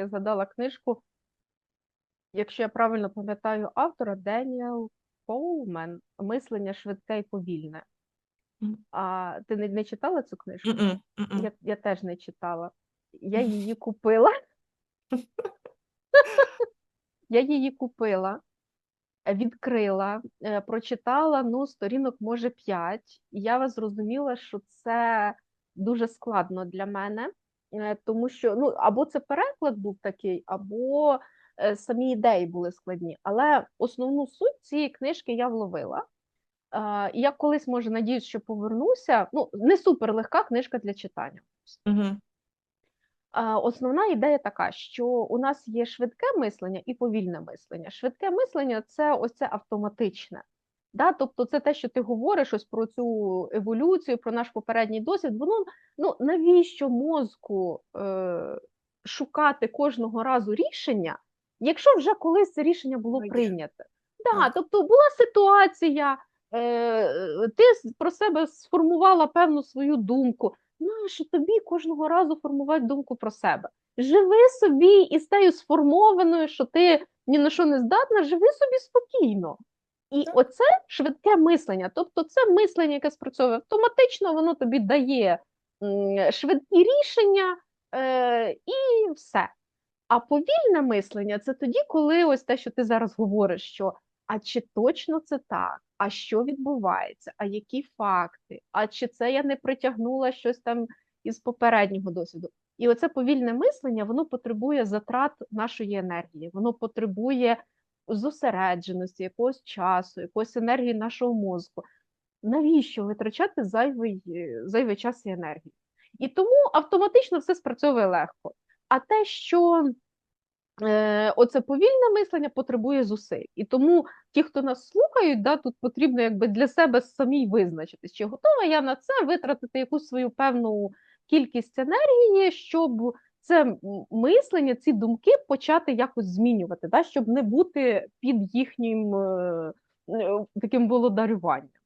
Я згадала книжку, якщо я правильно пам'ятаю автора, Деніел Коулмен Мислення швидке і повільне. А ти не, не читала цю книжку? Мгм, мгм. Я, я теж не читала. Я її купила. Я її купила, відкрила, е, прочитала ну, сторінок, може, 5. І я зрозуміла, що це дуже складно для мене, тому що ну, або це переклад був такий, або е, самі ідеї були складні. Але основну суть цієї книжки я вловила. Е, І я колись, може, надіюсь, що повернуся. Ну, не супер легка книжка для читання. А, Основна ідея така, що у нас є швидке мислення і повільне мислення. Швидке мислення це ось це автоматичне. Да? Тобто це те, що ти говориш ось про цю еволюцію, про наш попередній досвід. Воно ну навіщо мозку е, шукати кожного разу рішення, якщо вже колись це рішення було є. Да, тобто була ситуація, е, ти про себе сформувала певну свою думку. Нащо тобі кожного разу формувати думку про себе? Живи собі із тею сформованою, що ти ні на що не здатна, живи собі спокійно. І оце швидке мислення. Тобто, це мислення, яке спрацьовує автоматично, воно тобі дає швидкі рішення е, і все. А повільне мислення це тоді, коли ось те, що ти зараз говориш, що а чи точно це так? А що відбувається? А які факти? А чи це я не притягнула щось там із попереднього досвіду? І оце повільне мислення, воно потребує затрат нашої енергії, воно потребує зосередженості, якогось часу, якоїсь енергії нашого мозку. Навіщо витрачати зайвий, зайвий час і енергію? І тому автоматично все спрацьовує легко. А те, що е, оце повільне мислення потребує зусиль. І тому ті, хто нас слухають, да, тут потрібно якби для себе самій визначитись, чи готова я на це витратити якусь свою певну кількість енергії, щоб це мислення, ці думки почати якось змінювати, да, щоб не бути під їхнім е, е, таким володарюванням.